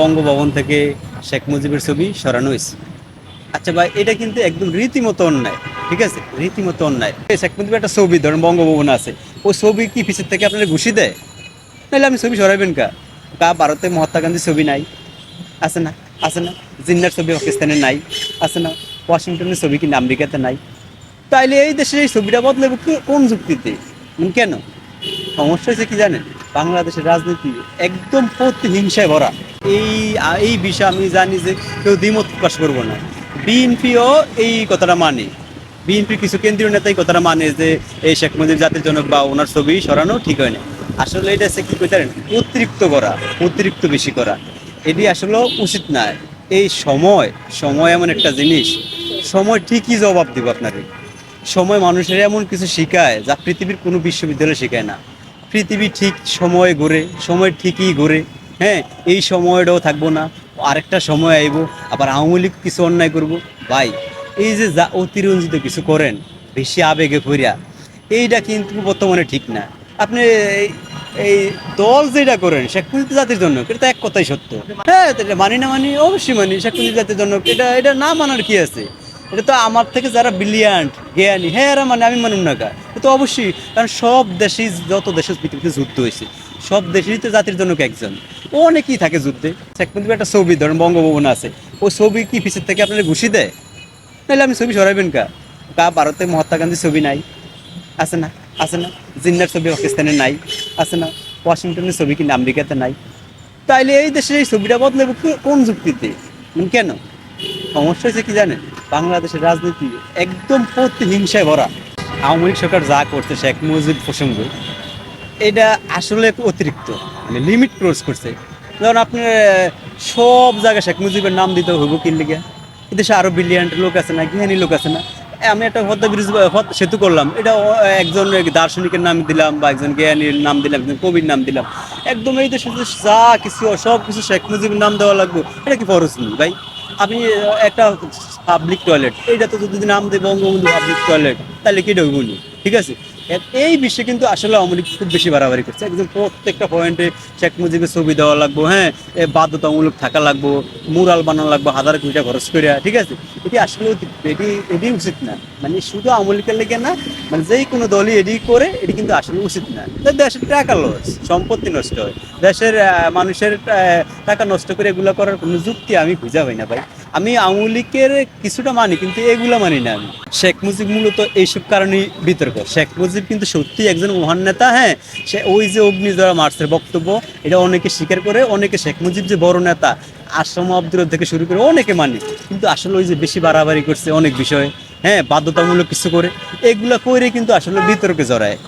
বঙ্গভবন থেকে শেখ মুজিবের ছবি সরানো হয়েছে। আচ্ছা ভাই, এটা কিন্তু একদম রীতিমতো অন্যায়, ঠিক আছে? রীতিমতো অন্যায়। শেখ মুজিবের একটা ছবি, ধরেন বঙ্গভবন আছে। ওই ছবি কি পিছের থেকে আপনারা ঘুষি দেয়? নাহলে আপনি ছবি সরাইবেন কা? কা ভারতে মহাত্মা গান্ধীর ছবি নাই? আছে না? আছে না? জিন্নার ছবি পাকিস্তানে নাই? আছে না? ওয়াশিংটনের ছবি কিন্তু আমেরিকাতে নাই? তাইলে এই দেশের এই ছবিটা বদলে কোন যুক্তিতে? কেন? সমস্যা হয়েছে কি জানেন? বাংলাদেশের রাজনীতি একদম প্রতিহিংসায় ভরা। এই এই বিষয়ে আমি জানি যে কেউ দ্বিমত প্রকাশ করব না। বিএনপিও এই কথাটা মানে। বিএনপি কিছু কেন্দ্রীয় নেতা এই কথাটা মানে যে, এই শেখ মুজিব জাতির জনক বা ওনার ছবি সরানো ঠিক হয় না। আসলে এটা হচ্ছে কি করতে অতিরিক্ত করা, অতিরিক্ত বেশি করা। এটি আসলে উচিত না। এই সময় সময় এমন একটা জিনিস। সময় ঠিকই জবাব দিব আপনাকে। সময় মানুষের এমন কিছু শেখায় যা পৃথিবীর কোনো বিশ্ববিদ্যালয়ে শেখায় না। পৃথিবী ঠিক সময় ঘুরে, সময় ঠিকই ঘুরে হ্যাঁ এই সময়টাও থাকব না, আরেকটা সময় আইব, আবার আওয়ামী লীগ কিছু অন্যায় করব। ভাই, এই যে যা অতিরঞ্জিত কিছু করেন, বেশি আবেগে ভরিয়া, এইটা কিন্তু বর্তমানে ঠিক না। আপনি এই- দল যেটা করেন শেখ জাতির জন্য, এটা এক কথাই সত্য। হ্যাঁ মানি না মানি, অবশ্যই মানি শেখ জাতির জন্য, এটা এটা না মানার কি আছে? এটা তো আমার থেকে যারা ব্রিলিয়ান্ট জ্ঞানী হ্যাঁ এরা মানে আমি মানুন না কা তো অবশ্যই কারণ সব দেশেই যত দেশের পৃথিবীতে যুদ্ধ হয়েছে সব দেশেরই তো জাতির জন্য একজন। ও অনেকেই থাকে যুদ্ধে। শেখ একটা ছবি ধরেন বঙ্গভবন আছে ওই ছবি কি পিছের থেকে আপনারা ঘুষি দেয়? নাহলে আমি ছবি সরাইবেন কা কা ভারতে মহাত্মা গান্ধীর ছবি নাই। আছে না? আছে না? জিন্নার ছবি পাকিস্তানে নাই। আছে না? ওয়াশিংটনের ছবি কিন্তু আমেরিকাতে নাই? তাইলে এই দেশের এই ছবিটা বদলে কোন যুক্তিতে? উম, কেন? সমস্যা হয়েছে কি জানেন? বাংলাদেশের রাজনীতি একদম প্রতিহিংসায় ভরা। আওয়ামী লীগ সরকার যা করছে, শেখ মুজিব প্রসঙ্গ, এটা আসলে অতিরিক্ত। মানে লিমিট ক্রস করছে। যেমন আপনি সব জায়গায় শেখ মুজিবের নাম দিতে হইব কি লিগে? এদেশে আরও ব্রিলিয়ান্ট লোক আছে না, জ্ঞানী লোক আছে না? আমি একটা পদ্মা ব্রিজ সেতু করলাম। এটা একজন দার্শনিকের নাম দিলাম বা একজন জ্ঞানীর নাম দিলাম, একজন কবির নাম দিলাম। একদম এই দেশে যা কিছু সব কিছু শেখ মুজিবের নাম দেওয়া লাগবে, এটা কি ফরজ নেই ভাই? আপনি একটা পাবলিক টয়লেট এইটা তো যদি নাম দেয় বঙ্গবন্ধু পাবলিক টয়লেট তাহলে কি ঢুকবো নি? ঠিক আছে? এই বিষয়ে কিন্তু আসলে আওয়ামী লীগ খুব বেশি বাড়াবাড়ি করছে। একদম প্রত্যেকটা পয়েন্টে শেখ মুজিবের ছবি দেওয়া লাগবো হ্যাঁ? বাধ্যতামূলক থাকা লাগবো মুরাল বানানো লাগবো, হাজার কোটি খরচ করিয়া ঠিক আছে? এটি আসলে এটি এটি উচিত না। মানে শুধু আওয়ামী লীগের লেগে না মানে যেই কোনো দলই এটি করে, এটি কিন্তু আসলে উচিত না। দেশের টাকা লস, সম্পত্তি নষ্ট হয়। দেশের মানুষের টাকা নষ্ট করে এগুলো করার কোনো যুক্তি আমি খুঁজে পাই না ভাই। আমি আওয়ামী লীগের কিছুটা মানি, কিন্তু এগুলো মানি না আমি। শেখ মুজিব মূলত এইসব কারণেই বিতর্ক। শেখ মুজিব কিন্তু সত্যি একজন মহান নেতা হ্যাঁ? সে ওই যে অগ্নিদ্বারা মার্চের বক্তব্য, এটা অনেকে স্বীকার করে, অনেকে শেখ মুজিব যে বড় নেতা, আসাম আব্দুল থেকে শুরু করে অনেকে মানে। কিন্তু আসলে ওই যে বেশি বাড়াবাড়ি করছে অনেক বিষয়ে হ্যাঁ? বাধ্যতামূলক কিছু করে, এগুলা করে কিন্তু আসলে বিতর্কে জড়ায়।